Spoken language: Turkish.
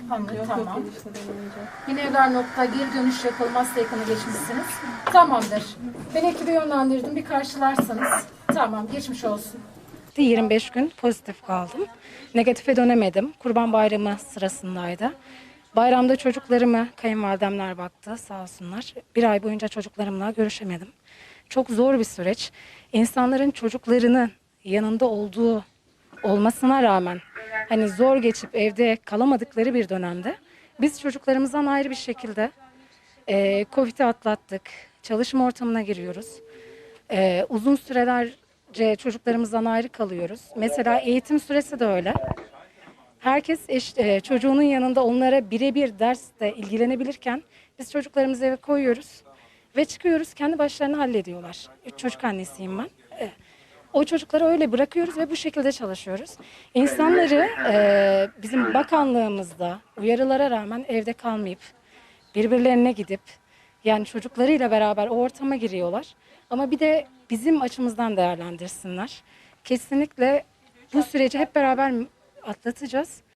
Kapandı Yok tamam. yok enişteden önce. Yine evler nokta geri dönüş yapılmazsa yakını geçmişsiniz. Tamamdır. Ben ekibi yönlendirdim. Bir karşılarsanız. Tamam geçmiş olsun. 25 gün pozitif kaldım. Negatife dönemedim. Kurban Bayramı sırasındaydı. Bayramda çocuklarımı kayınvalidemler baktı sağ olsunlar. Bir ay boyunca çocuklarımla görüşemedim. Çok zor bir süreç. İnsanların çocuklarının yanında olduğu olmasına rağmen hani zor geçip evde kalamadıkları bir dönemde biz çocuklarımızdan ayrı bir şekilde e, Covid'i atlattık. Çalışma ortamına giriyoruz. Ee, uzun sürelerce çocuklarımızdan ayrı kalıyoruz. Mesela eğitim süresi de öyle. Herkes eş, e, çocuğunun yanında onlara birebir derste ilgilenebilirken biz çocuklarımızı eve koyuyoruz ve çıkıyoruz kendi başlarına hallediyorlar. Üç çocuk annesiyim ben. O çocukları öyle bırakıyoruz ve bu şekilde çalışıyoruz. İnsanları e, bizim bakanlığımızda uyarılara rağmen evde kalmayıp birbirlerine gidip yani çocuklarıyla beraber o ortama giriyorlar. Ama bir de bizim açımızdan değerlendirsinler. Kesinlikle bu süreci hep beraber atlatacağız.